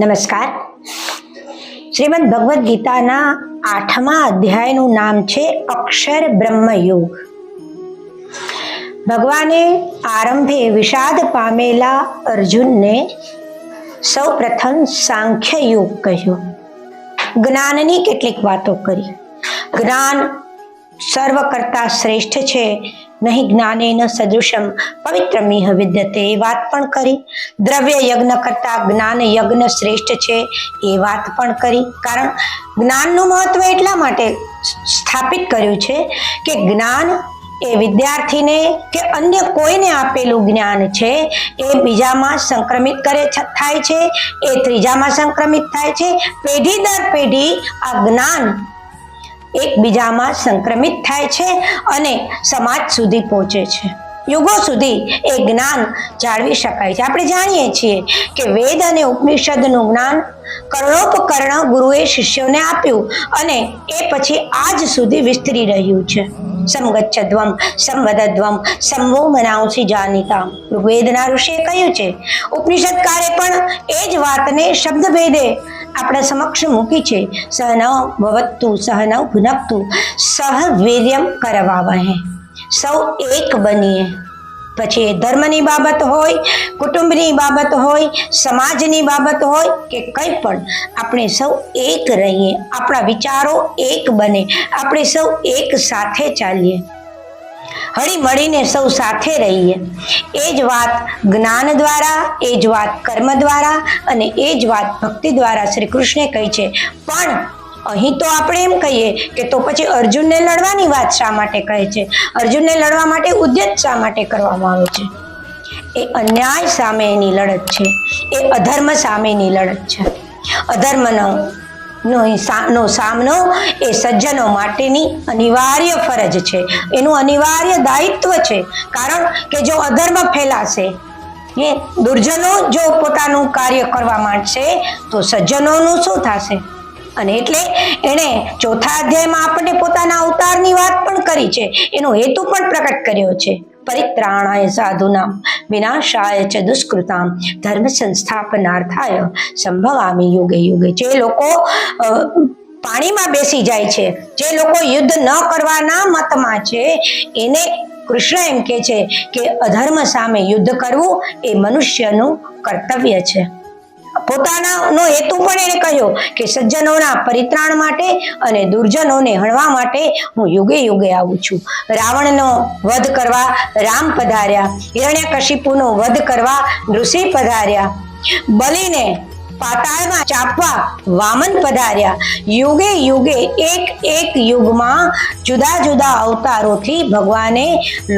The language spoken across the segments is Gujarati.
નમસ્કાર. શ્રીમદ ભગવદ્ ગીતાના આઠમા અધ્યાયનું નામ છે અક્ષર બ્રહ્મયોગ ભગવાને આરંભે વિષાદ પામેલા અર્જુનને સૌ પ્રથમ સાંખ્ય યોગ કહ્યું. જ્ઞાનની કેટલીક વાતો કરી. જ્ઞાન સર્વ કરતા શ્રેષ્ઠ છે. નહીં જ્ઞાને ન સદૃશમ. પવિત્ર મિહ વિદ્યતે એ વાત પણ કરી. દ્રવ્ય યજ્ઞ કરતા જ્ઞાન યજ્ઞ શ્રેષ્ઠ છે એ વાત પણ કરી. કારણ જ્ઞાનનું મહત્વ એટલા માટે સ્થાપિત કર્યું છે કે જ્ઞાન એ વિદ્યાર્થીને કે અન્ય કોઈને આપેલું જ્ઞાન છે એ બીજામાં સંક્રમિત કરે થાય છે. એ ત્રીજામાં સંક્રમિત થાય છે. પેઢી દર પેઢી આ જ્ઞાન એકબીજામાં સંક્રમિત થાય છે અને સમાજ સુધી પહોંચે છે. યુગો સુધી એ જ્ઞાન જાળવી શકાય છે. આપણે જાણીએ છીએ કે વેદ અને ઉપનિષદનું જ્ઞાન કર્ણોપકર્ણ ગુરુએ શિષ્યોને આપ્યું અને એ પછી આજ સુધી વિસ્તરી રહ્યું છે. સમગચ્છદ્વમ, સંવદદ્વમ સંવો મનાવસી જાનિતા ઋગ્વેદના ઋષિએ કહ્યું છે. ઉપનિષદકારે પણ એ જ વાતને શબ્દભેદે આપણા સમક્ષ મૂકી છે. સહન ભવત્તુ સહન ભુનકતુ. સહ વીર્યમ કરવાવહે. સૌ એક બનીએ. પછી એ ધર્મની બાબત હોય, કુટુંબની બાબત હોય, સમાજની બાબત હોય કે કંઈ પણ, આપણે સૌ એક રહીએ. આપણા વિચારો એક બને. આપણે સૌ એક સાથે ચાલીએ. હળી મળીને સૌ સાથે રહીએ. એ જ વાત જ્ઞાન દ્વારા, એ જ વાત કર્મ દ્વારા અને એ જ વાત ભક્તિ દ્વારા શ્રી કૃષ્ણે કહી છે. પણ અહીં તો આપણે એમ કહીએ કે તો પછી અર્જુનને લડવાની વાત શા માટે કહે છે? અર્જુનને લડવા માટે ઉદ્યત શા માટે કરવામાં આવે છે? એ અન્યાય સામેની લડત છે. એ અધર્મ સામેની લડત છે. અધર્મનો નો સામનો એ સજ્જનો માટેની અનિવાર્ય ફરજ છે. એનું અનિવાર્ય દાયિત્વ છે. કારણ કે જો અધર્મ ફેલાશે એ દુર્જનો જો પોતાનું કાર્ય કરવા માંડશે, તો સજ્જનોનું શું થશે? અને એટલે એણે ચોથા અધ્યાયમાં આપણને પોતાના અવતારની વાત પણ કરી છે. એનો હેતુ પણ પ્રકટ કર્યો છે. પરિત્રાણાય સાધુનામ, વિનાશાય ચ દુષ્કૃતામ ધર્મ સંસ્થાપનાર્થાય સંભવામી યુગે યુગે. જે લોકો પાણીમાં બેસી જાય છે, જે લોકો યુદ્ધ ન કરવાના મતમાં છે, એને કૃષ્ણ એમ કે છે કે અધર્મ સામે યુદ્ધ કરવું એ મનુષ્યનું કર્તવ્ય છે. પોતાનાનો હેતુ પણ એને કહ્યો કે સજ્જનોના પરિત્રાણ માટે અને દુર્જનોને હણવા માટે હું યુગે યુગે આવું છું. રાવણનો વધ કરવા રામ પધાર્યા, હિરણ્યકશિપુનો વધ કરવા ઋષિ પધાર્યા, બલીને પાતાળમાં ચાપવા વામન પધાર્યા. યુગે યુગે એક એક યુગમાં જુદા જુદા અવતારોથી ભગવાને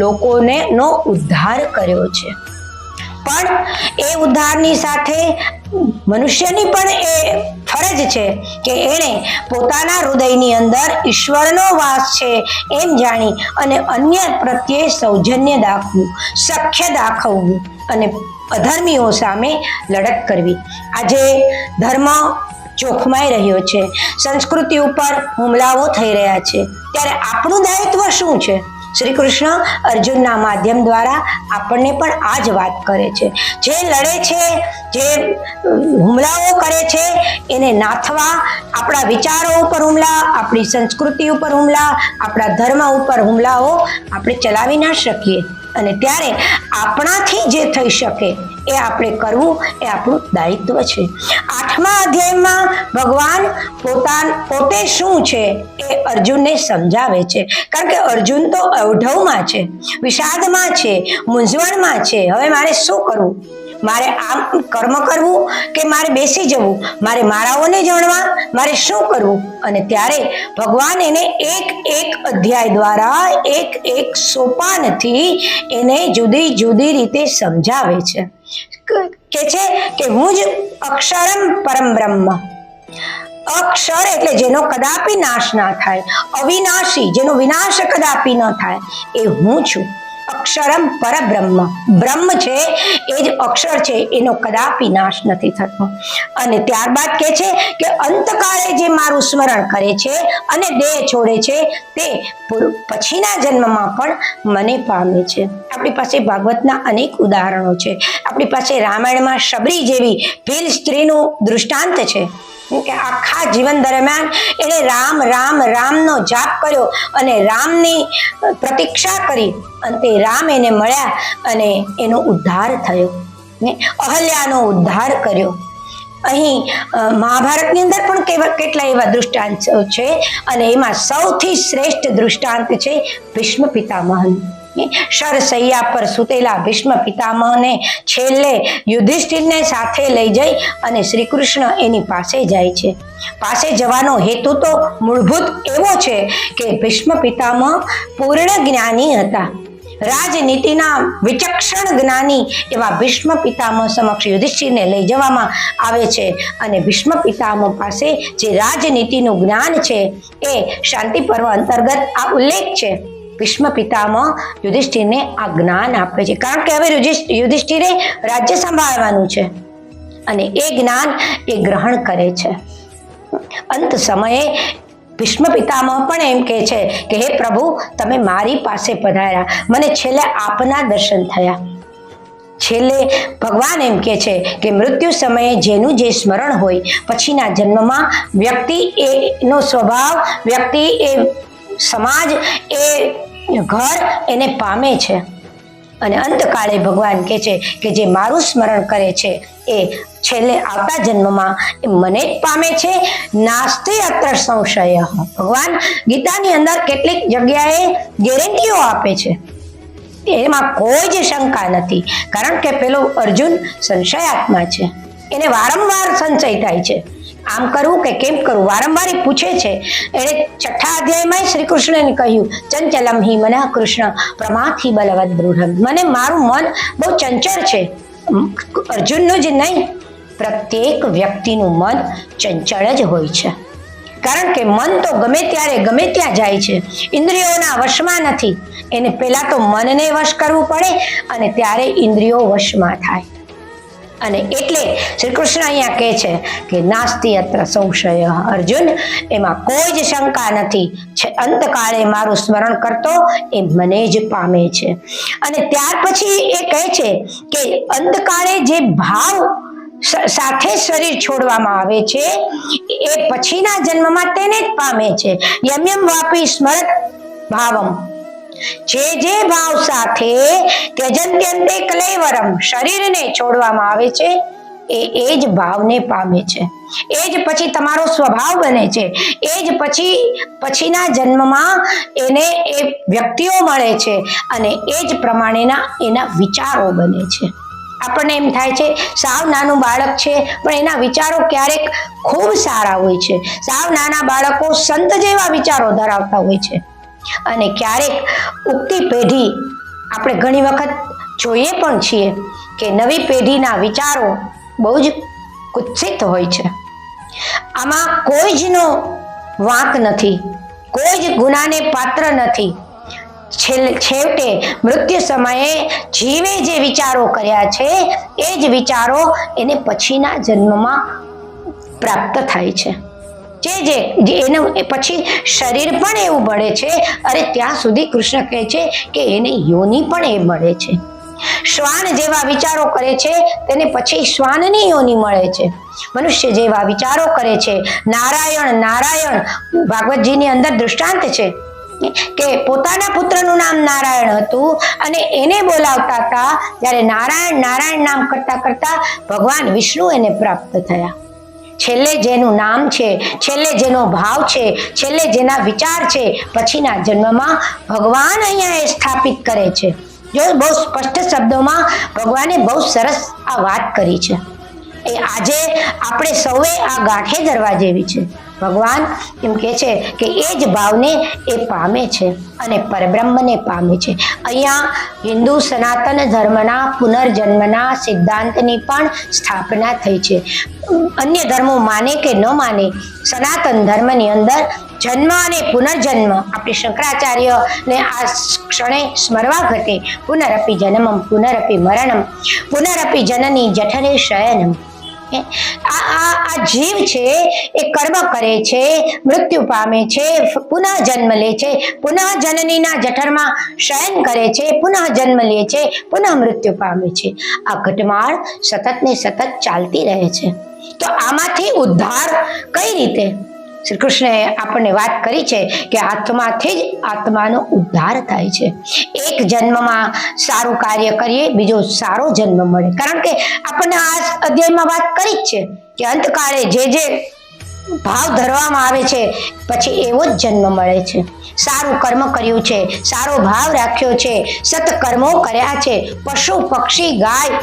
લોકોને નો ઉદ્ધાર કર્યો છે. પણ એ ઉદ્ધારની સાથે મનુષ્યની પણ એ ફરજ છે કે એણે પોતાના હૃદયની અંદર ઈશ્વરનો વાસ છે એમ જાણી અને અન્ય પ્રત્યે સૌજન્ય દાખવું, સખ્ય દાખવવું અને અધર્મીઓ સામે લડત કરવી. આજે ધર્મ જોખમાઈ રહ્યો છે. સંસ્કૃતિ ઉપર હુમલાઓ થઈ રહ્યા છે. ત્યારે આપણું દાયિત્વ શું છે? શ્રી કૃષ્ણ અર્જુનના માધ્યમ દ્વારા આપણને પણ આ જ વાત કરે છે. જે લડે છે, જે હુમલાઓ કરે છે, એને નાથવા, આપણા વિચારો ઉપર હુમલા, આપણી સંસ્કૃતિ ઉપર હુમલા, આપણા ધર્મ ઉપર હુમલાઓ આપણે ચલાવી ના શકીએ. અને ત્યારે આપણાથી જે થઈ શકે એ આપણે કરવું એ આપણું દાયિત્વ છે. આઠમા અધ્યાયમાં ભગવાન પોતાન, પોતે શું છે એ અર્જુનને સમજાવે છે. કારણ કે અર્જુન તો અવઢવમાં છે, વિષાદમાં છે, મૂંઝવણમાં છે. હવે મારે શું કરવું? મારે આમ કર્મ કરવું કે મારે બેસી જવું? મારે મારાઓને જાણવા, મારે શું કરવું? અને ત્યારે ભગવાન એને એક એક અધ્યાય દ્વારા એક એક સોપાનથી એને જુદી જુદી રીતે સમજાવે છે. કે છે કે હું જ અક્ષરમ પરમ બ્રહ્મ. અક્ષર એટલે જેનો કદાપી નાશ ના થાય, અવિનાશી, જેનો વિનાશ કદાપી ન થાય, એ હું છું. અક્ષરમ પરબ્રહ્મ. બ્રહ્મ છે એ જ અક્ષર છે, એનો કદાપી નાશ નથી થતો. અને ત્યારબાદ કે છે કે અંતકાળે જે મારું સ્મરણ કરે છે અને દેહ છોડે છે, તે પછીના જન્મમાં પણ મને પામે છે. આપણી પાસે ભાગવતના અનેક ઉદાહરણો છે. આપણી પાસે રામાયણમાં શબરી જેવી ભીલ સ્ત્રીનું દૃષ્ટાંત છે. કે આખા જીવન દરમિયાન એણે રામ રામ, રામનો જાપ કર્યો અને રામની પ્રતીક્ષા કરી. અંતે રામ એને મળ્યા અને એનો ઉદ્ધાર થયો. ને અહલ્યાનો ઉદ્ધાર કર્યો. અહીં મહાભારતની અંદર પણ કેવા, કેટલા એવા દૃષ્ટાંત છે અને એમાં સૌથી શ્રેષ્ઠ દૃષ્ટાંત છે ભીષ્મ પિતામહનું. શરસૈયા પર સુતેલા ભીષ્મ પિતામહને છેલ્લે યુધિષ્ઠિરને સાથે લઈ જઈ અને શ્રી કૃષ્ણ એની પાસે જાય છે. પાસે જવાનો હેતુ તો મૂળભૂત એવો છે કે ભીષ્મ પિતામહ પૂર્ણ જ્ઞાની હતા. રાજનીતિના વિચક્ષણ જ્ઞાની એવા ભીષ્મ પિતામહ સમક્ષ યુધિષ્ઠિરને લઈ જવામાં આવે છે અને ભીષ્મ પિતામહ પાસે જે રાજનીતિનું જ્ઞાન છે એ શાંતિ પર્વ અંતર્ગત આ ઉલ્લેખ છે. ભીષ્મ પિતામાં યુધિષ્ઠિરને આ જ્ઞાન આપે છે. કારણ કે હવે યુધિષ્ઠ- યુધિષ્ઠિરે રાજ્ય સંભાળવાનું છે અને એ જ્ઞાન એ ગ્રહણ કરે છે. અંત સમયે ભીષ્મ પિતામહ પણ એમ કહે છે કે, હે પ્રભુ, તમે મારી પાસે પધાર્યા. મને છેલ્લે આપના દર્શન થયા. છેલ્લે ભગવાન એમ કે છે કે, મૃત્યુ સમયે જેનું જે સ્મરણ હોય, પછીના જન્મમાં વ્યક્તિ એનો સ્વભાવ, વ્યક્તિ એ સમાજ એ ઘર એને પામે છે. અને અંતકાળે ભગવાન કહે છે કે જે મારું સ્મરણ કરે છે એ છેલ્લે આવતા જન્મમાં એ મને જ પામે છે. નાસ્તિ અત્ર સંશય. ભગવાન ગીતાની અંદર કેટલીક જગ્યાએ ગેરંટીઓ આપે છે. એમાં કોઈ જ શંકા નથી. કારણ કે પેલો અર્જુન સંશયાત્મા છે. એને વારંવાર સંશય થાય છે. આમ કરવું કે કેમ કરવું વારંવાર પૂછે છે. એણે છઠ્ઠા અધ્યાયમાં શ્રી કૃષ્ણને કહ્યું, ચંચલમ હિ મને કૃષ્ણ, પ્રમાથી બલવત દૃઢ મને મારું મન બહુ ચંચળ છે. અર્જુનનું જ નહીં, પ્રત્યેક વ્યક્તિનું મન ચંચળ જ હોય છે. કારણ કે મન તો ગમે ત્યારે ગમે ત્યાં જાય છે. ઇન્દ્રિયોના વશમાં નથી. એને પહેલાં તો મનને વશ કરવું પડે અને ત્યારે ઇન્દ્રિયો વશમાં થાય. અને એટલે શ્રી કૃષ્ણ અહીંયા કહે છે કે નાસ્તિ અત્ર સંશય અર્જુન, એમાં કોઈ જ શંકા નથી. છે, અંતકાળે મારું સ્મરણ કરતો એ મને જ પામે છે. અને ત્યાર પછી એ કહે છે કે અંતકાળે જે ભાવ સાથે શરીર છોડવામાં આવે છે, એ પછીના જન્મમાં તેને જ પામે છે. યમ યમ વાપી સ્મરત ભાવમ. જે જે ભાવ સાથે ત્યજંત્યંતે કલેવરમ શરીરને છોડવામાં આવે છે, એ એ જ ભાવને પામે છે. એ જ પછી તમારો સ્વભાવ બને છે. એ જ પછી, પછીના જન્મમાં એને એ વ્યક્તિઓ મળે છે અને એ જ પ્રમાણેના એના વિચારો બને છે. આપણને એમ થાય છે, સાવ નાનું બાળક છે, પણ એના વિચારો ક્યારેક ખૂબ સારા હોય છે. સાવ નાના બાળકો સંત જેવા વિચારો ધરાવતા હોય છે. અને ક્યારેક ઉગતી પેઢી આપણે ઘણી વખત જોઈએ પણ છીએ કે નવી પેઢીના વિચારો બહુ જ કુત્સિત હોય છે. આમાં કોઈ જનો વાંક નથી, કોઈ જ ગુનાને પાત્ર નથી. છેવટે મૃત્યુ સમયે જીવે જે વિચારો કર્યા છે, એ જ વિચારો એને પછીના જન્મમાં પ્રાપ્ત થાય છે. જે જે એનું પછી શરીર પણ એવું મળે છે અરે ત્યાં સુધી કૃષ્ણ કહે છે કે એને યોની પણ એ મળે છે. શ્વાન જેવા વિચારો કરે છે, તેને પછી શ્વાનની યોની મળે છે. મનુષ્ય જેવા વિચારો કરે છે, નારાયણ નારાયણ, ભાગવતજીની અંદર દૃષ્ટાંત છે કે પોતાના પુત્રનું નામ નારાયણ હતું અને એને બોલાવતા હતા, ત્યારે નારાયણ નારાયણ નામ કરતા કરતા ભગવાન વિષ્ણુ એને પ્રાપ્ત થયા. છેલ્લે જેનું નામ છે, છેલ્લે જેનો ભાવ છે, છેલ્લે જેના વિચાર છે, પછીના જન્મમાં ભગવાન અહીંયા એ સ્થાપિત કરે છે. જો બહુ સ્પષ્ટ શબ્દોમાં ભગવાને બહુ સરસ આ વાત કરી છે. એ આજે આપણે સૌએ આ ગાંઠે ધરવા જેવી છે. ભગવાન એમ કે છે કે એ જ ભાવને એ પામે છે અને પરબ્રહ્મને પામે છે. અહીંયા હિન્દુ સનાતન ધર્મના પુનર્જન્મના સિદ્ધાંતની પણ સ્થાપના થઈ છે. અન્ય ધર્મો માને કે ન માને, સનાતન ધર્મની અંદર જન્મ અને પુનર્જન્મ આપણે શંકરાચાર્યને આ ક્ષણે સ્મરવા ઘટે. પુનરપી જન્મમ, પુનરપી મરણમ, પુનરપી જનની જઠરે શયનમ. આ આ જીવ છે, એ કર્મ કરે છે, મૃત્યુ પામે છે પુનઃ જન્મ લે છે પુનઃ જનનીના જઠરમાં શયન કરે છે પુનઃ જન્મ લે છે પુનઃ મૃત્યુ પામે છે. આ ઘટમાળ સતત ને સતત ચાલતી રહે છે. તો આમાંથી ઉદ્ધાર કઈ રીતે? શ્રી કૃષ્ણએ આપણને વાત કરી છે કે આત્માથી જ આત્માનો ઉદ્ધાર થાય છે. એક જન્મમાં સારું કાર્ય કરીએ, બીજો સારો જન્મ મળે. કારણ કે આપણને આ અધ્યાયમાં વાત કરી જ છે કે અંતકાળે જે જે ભાવ ધરવામાં આવે છે, પછી એવો જ જન્મ મળે છે. સારું કર્મ કર્યું છે, સારો ભાવ રાખ્યો છે, સત્કર્મો કર્યા છે. પશુ, પક્ષી, ગાય,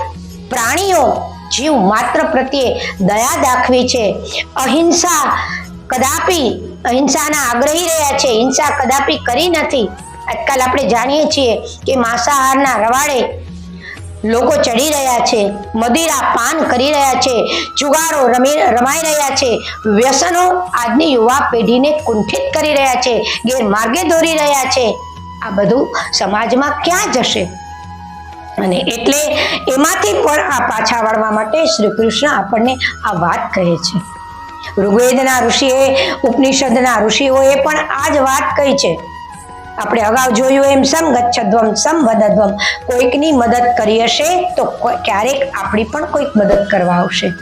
પ્રાણીઓ જીવ માત્ર પ્રત્યે દયા દાખવી છે. અહિંસા કદાપી અહિંસાના આગ્રહી રહ્યા છે, હિંસા કદાપી કરી નથી. આજકાલ આપણે જાણીએ છીએ કે માંસાહારના રવાડે લોકો ચડી રહ્યા છે, મદિરા પાન કરી રહ્યા છે, જુગારો રમી, રમાઈ રહ્યા છે, વ્યસનો આજની યુવા પેઢીને કુંઠિત કરી રહ્યા છે, ગેરમાર્ગે દોરી રહ્યા છે. આ બધું સમાજમાં ક્યાં જશે? અને એટલે એમાંથી પણ આ પાછા વળવા માટે શ્રી કૃષ્ણ આપણને આ વાત કહે છે. ઋગ્વેદના ઋષિએ, ઉપનિષદના ઋષિઓએ પણ આ જ વાત કહી છે. આપણે અગાઉ જોયું એમ, સમ ગચ્છદ્વમ, સમ વદદ્વમ. કોઈકની મદદ કરી હશે તો ક્યારેક આપણી પણ કોઈક મદદ કરવા આવશે.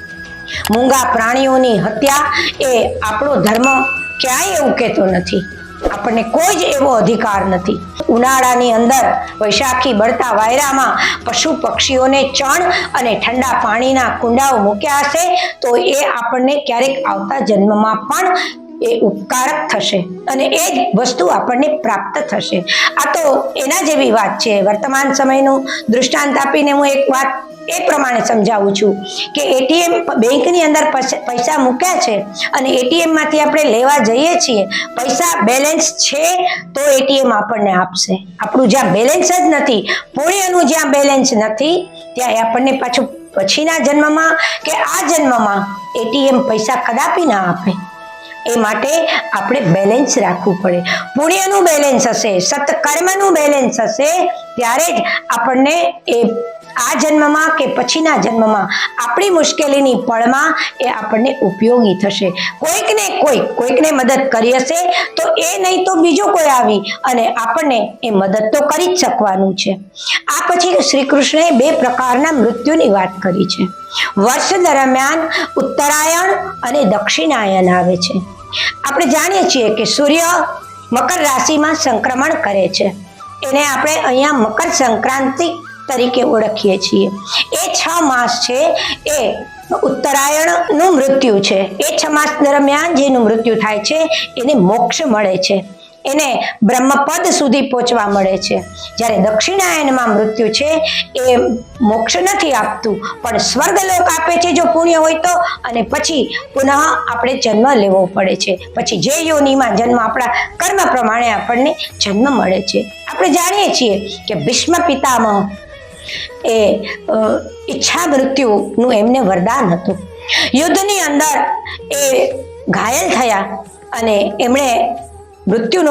મૂંગા પ્રાણીઓની હત્યા એ આપણો ધર્મ ક્યાંય એવું કહેતો નથી. આપણને કોઈ જ એવો અધિકાર નથી. ઉનાળાની અંદર વૈશાખી બળતા વાયરામાં પશુ પક્ષીઓને ચણ અને ઠંડા પાણીના કુંડાઓ મૂક્યા હશે, તો એ આપણને ક્યારેક આવતા જન્મમાં પણ એ ઉપકારક થશે અને એ જ વસ્તુ આપણને પ્રાપ્ત થશે. આ તો એના જેવી વાત છે. વર્તમાન સમયનું દૃષ્ટાંત આપીને હું એક વાત એ પ્રમાણે સમજાવું છું કે એટીએમ બેંકની અંદર પૈસા- મૂક્યા છે અને એટીએમમાંથી આપણે લેવા જઈએ છીએ, પૈસા બેલેન્સ છે તો એટીએમ આપણને આપશે. આપણું જ્યાં બેલેન્સ જ નથી પુણ્યનું જ્યાં બેલેન્સ નથી, ત્યાં આપણને પાછું પછીના જન્મમાં કે આ જન્મમાં એટીએમ પૈસા કદાપી ના આપે. એ માટે આપણે બેલેન્સ રાખવું પડે. પુણ્યનું બેલેન્સ હશે, સત્કર્મનું બેલેન્સ હશે, ત્યારે જ આપણને એ આ જન્મમાં કે પછીના જન્મમાં આપણી મુશ્કેલીની પળમાં એ આપણને ઉપયોગી થશે. કોઈકને કોઈક કોઈકને મદદ કરી હશે, તો એ નહીં તો બીજો કોઈ આવી અને આપણને એ મદદ તો કરી જ શકવાનું છે. આ પછી શ્રી કૃષ્ણએ બે પ્રકારના મૃત્યુની વાત કરી છે. વર્ષ દરમિયાન ઉત્તરાયણ અને દક્ષિણાયન આવે છે. આપણે જાણીએ છીએ કે સૂર્ય મકર રાશિમાં સંક્રમણ કરે છે. એને આપણે અહીંયા મકર સંક્રાંતિ તરીકે ઓળખીએ છીએ. એ છ માસ છે, એ ઉત્તરાયણનું મૃત્યુ છે. એ છ માસ દરમિયાન જેનું મૃત્યુ થાય છે, એને મોક્ષ મળે છે. એને બ્રહ્મપદ સુધી પહોંચવા મળે છે. જ્યારે દક્ષિણાયનમાં મૃત્યુ છે, એ મોક્ષ નથી આપતું, પણ સ્વર્ગલોક આપે છે જો પુણ્ય હોય તો, અને પછી પુનઃ આપણે જન્મ લેવો પડે છે. પછી જે યોનિમાં જન્મ આપણા કર્મ પ્રમાણે આપણને જન્મ મળે છે. આપણે જાણીએ છીએ કે ભીષ્મ પિતામહ એ ઈચ્છા મૃત્યુનું એમને વરદાન હતું. યુદ્ધની અંદર એ ઘાયલ થયા અને એમણે મૃત્યુ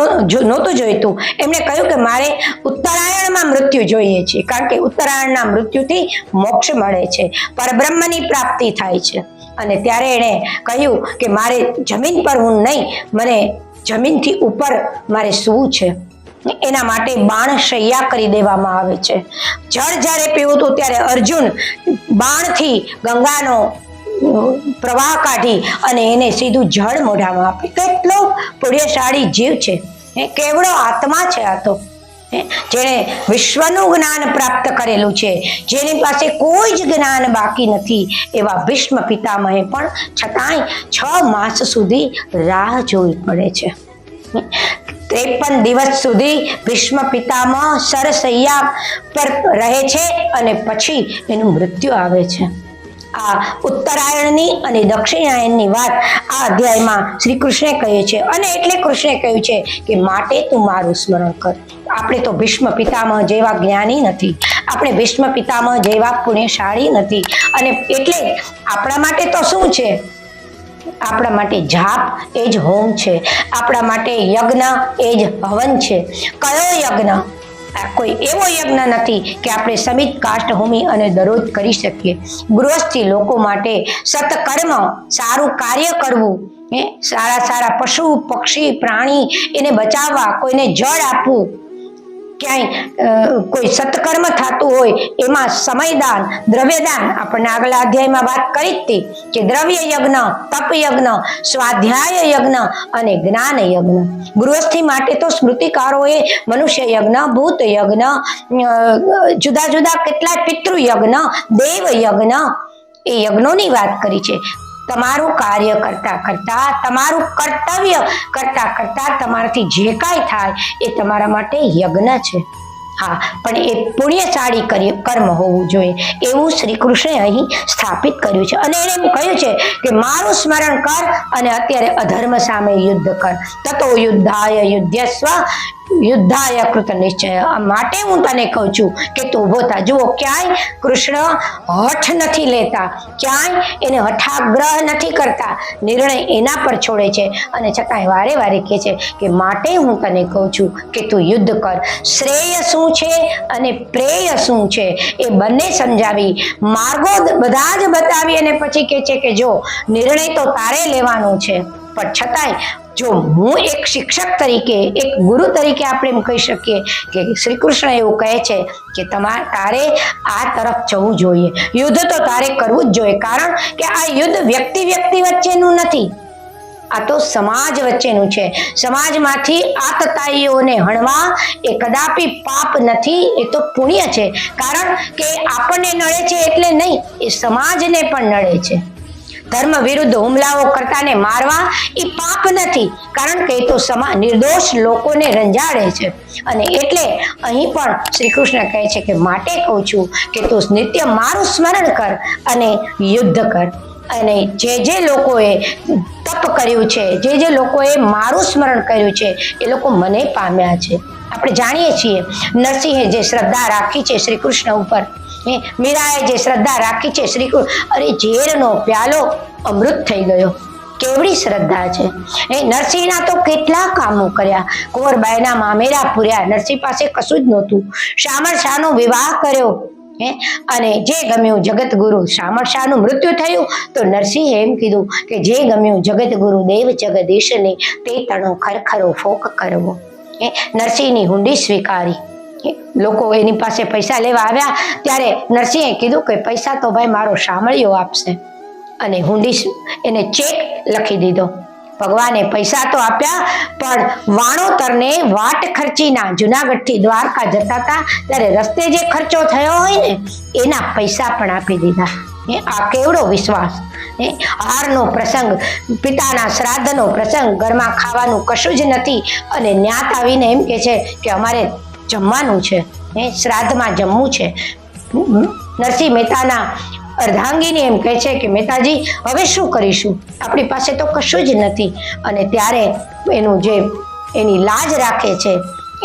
નહોતું જોઈતું. એમણે કહ્યું કે મારે ઉત્તરાયણમાં મૃત્યુ જોઈએ છે. કારણ કે ઉત્તરાયણના મૃત્યુથી મોક્ષ મળે છે. પરબ્રહ્મની પ્રાપ્તિ થાય છે. અને ત્યારે એણે કહ્યું કે મારે જમીન પર હું નહીં, મને જમીનથી ઉપર મારે સૂવું છે. એના માટે બાણ શૈયા કરી દેવામાં આવે છે. જળ જ્યારે પીવું હતું ત્યારે અર્જુન બાણથી ગંગાનો પ્રવાહ કાઢી અને એને સીધું જળ મોઢામાં આપે. કેટલો પુણ્યશાળી જીવ છે. હે, કેવડો આત્મા છે આ તો. જેણે વિશ્વનું જ્ઞાન પ્રાપ્ત કરેલું છે. જેની પાસે કોઈ જ જ્ઞાન બાકી નથી એવા ભીષ્મ પિતામહે પણ છતાંય છ માસ સુધી રાહ જોવી પડે છે. ત્રેપન દિવસ સુધી ભીષ્મ પિતામહ સરસૈયા પર રહે છે અને પછી એનું મૃત્યુ આવે છે. આ ઉત્તરાયણની અને દક્ષિણાયનની વાત આ અધ્યાયમાં શ્રી કૃષ્ણે કહે છે. અને એટલે કૃષ્ણે કહ્યું છે કે માટે તું મારું સ્મરણ કર. આપણે તો ભીષ્મ પિતામહ જેવા જ્ઞાની નથી. આપણે ભીષ્મ પિતામહ જેવા પુણ્યશાળી નથી. અને એટલે આપણા માટે તો શું છે? આપણા માટે જાપ એ જ હોમ છે. આપણા માટે યજ્ઞ એ જ હવન છે. કયો યજ્ઞ? કોઈ એવો યજ્ઞ નથી કે આપણે સમિત કાષ્ઠભૂમિ અને દરરોજ કરી શકીએ. ગૃહસ્થી લોકો માટે સતકર્મ સારું કાર્ય કરવું, હે? સારા સારા પશુ, પક્ષી, પ્રાણી એને બચાવવા, કોઈને જળ આપવું ક્યાંય કોઈ સત્કર્મ થતું હોય, એમાં સમયદાન, દ્રવ્યદાન, આપણને આગલા અધ્યાયમાં વાત કરી હતી કે દ્રવ્ય યજ્ઞ, તપ યજ્ઞ, સ્વાધ્યાય યજ્ઞ અને જ્ઞાન યજ્ઞ. ગૃહસ્થી માટે તો સ્મૃતિકારોએ મનુષ્ય યજ્ઞ, ભૂત યજ્ઞ જુદા જુદા કેટલાય પિતૃ યજ્ઞ, દેવ યજ્ઞ, એ યજ્ઞોની વાત કરી છે. તમારું કાર્ય કરતા કરતા, તમારું કર્તવ્ય કરતા કરતા તમારાથી જે કાંઈ થાય એ તમારા માટે યજ્ઞ છે. હા, પણ એ પુણ્યશાળી કર્મ હોવું જોઈએ. એવું શ્રી કૃષ્ણે અહીં સ્થાપિત કર્યું છે. અને એને એમ કહ્યું છે કે મારું સ્મરણ કર અને અત્યારે અધર્મ સામે યુદ્ધ કર. તતો યુદ્ધાય યુદ્ધસ્વ યુદ્ધાય નિશ્ચય. માટે હું તને કહું છું કે તું ઊભો થા. જુઓ, ક્યાંય કૃષ્ણ હઠ નથી લેતા, ક્યાંય એને હઠાગ્રહ નથી કરતા. નિર્ણય એના પર છોડે છે. અને છતાંય વારે વારે કહે છે કે માટે હું તને કહું છું કે તું યુદ્ધ કર. શ્રેય શું છે અને પ્રેય શું છે એ બંને સમજાવી. માર્ગો બધા જ બતાવી અને પછી કહે છે કે જો, નિર્ણય તો તારે લેવાનો છે. પણ છતાંય જો હું એક શિક્ષક તરીકે, એક ગુરુ તરીકે આપણે એમ કહી શકીએ કે શ્રી કૃષ્ણ એવું કહે છે કે તમારે, તારે આ તરફ જવું જોઈએ. યુદ્ધ તો તારે કરવું જ જોઈએ. કારણ કે આ યુદ્ધ વ્યક્તિ વ્યક્તિ વચ્ચેનું નથી. આ તો સમાજ વચ્ચેનું છે. સમાજમાંથી આતતાઈઓને હણવા એ કદાપી પાપ નથી, એ તો પુણ્ય છે. કારણ કે આપણને નડે છે એટલે નહીં, એ સમાજને પણ નડે છે. ધર્મ વિરુદ્ધ હુમલાઓ કરતાને મારવા એ પાપ નથી, કારણ કે એ તો સમા નિર્દોષ લોકોને રંજાડે છે. અને એટલે અહીં પણ શ્રી કૃષ્ણ કહે છે કે, માટે કહું છું કે તું નિત્ય મારું સ્મરણ કર અને યુદ્ધ કર. અને જે જે લોકોએ તપ કર્યું છે, જે જે લોકોએ મારું સ્મરણ કર્યું છે, એ લોકો મને પામ્યા છે. આપણે જાણીએ છીએ, નરસિંહે જે શ્રદ્ધા રાખી છે શ્રી કૃષ્ણ ઉપર હે, મીરાએ જે શ્રદ્ધા રાખી છે શ્રી અરે ઝેરનો પ્યાલો અમૃત થઈ ગયો. કેવડી શ્રદ્ધા છે. એ નરસિંહના તો કેટલા કામો કર્યા. કુંવરબાઈના મામેરા પૂર્યા નરસિંહ પાસે કશું જ નહોતું. શામળ શાહનો વિવાહ કર્યો. હે અને જે ગમ્યું જગતગુરુ શામળ શાહનું મૃત્યુ થયું તો નરસિંહે એમ કીધું કે જે ગમ્યું જગતગુરુ દેવ જગદીશને તે તણો ખરખરો ફોક કરવો. હે નરસિંહની હુંડી સ્વીકારી. લોકો એની પાસે પૈસા લેવા આવ્યા, ત્યારે નરસિંહે કીધું કે પૈસા તો ભાઈ મારો શામળિયો આપશે. અને હુંડી એને ચેક લખી દીધો. ભગવાને પૈસા તો આપ્યા, પણ વાણોતરને વાટ ખર્ચીના જુનાગઢથી દ્વારકા જતા હતા, ત્યારે રસ્તે જે ખર્ચો થયો હોય ને, એના પૈસા પણ આપી દીધા. આ કેવડો વિશ્વાસ? હારનો પ્રસંગ, પિતાના શ્રાદ્ધનો પ્રસંગ, ઘરમાં ખાવાનું કશું જ નથી. અને ન્યાત આવીને એમ કે છે કે અમારે જમવાનું છે, હે, શ્રાદ્ધમાં જમવું છે. નરસિંહ મહેતાના અર્ધાંગીની એમ કહે છે કે, મહેતાજી, હવે શું કરીશું? આપણી પાસે તો કશું જ નથી. અને ત્યારે એનું જે એની લાજ રાખે છે,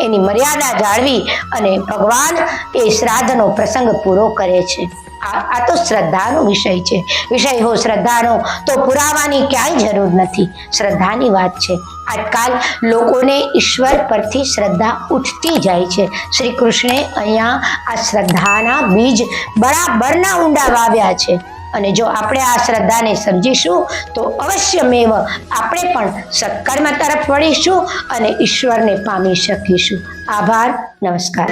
એની મર્યાદા જાળવી અને ભગવાન એ શ્રાદ્ધનો પ્રસંગ પૂરો કરે છે. આ આ તો શ્રદ્ધાનો વિષય છે. વિષય હો શ્રદ્ધાનો, તો પુરાવાની ક્યાંય જરૂર નથી. શ્રદ્ધાની વાત છે. આજકાલ લોકોને ઈશ્વર પરથી શ્રદ્ધા ઉઠતી જાય છે. શ્રી કૃષ્ણે અહીંયા આ શ્રદ્ધાના બીજ બરાબરના ઊંડા વાવ્યા છે. અને જો આપણે આ શ્રદ્ધાને સમજીશું, તો અવશ્યમેવ આપણે પણ સત્કર્મ તરફ વળીશું અને ઈશ્વરને પામી શકીશું. આભાર, નમસ્કાર.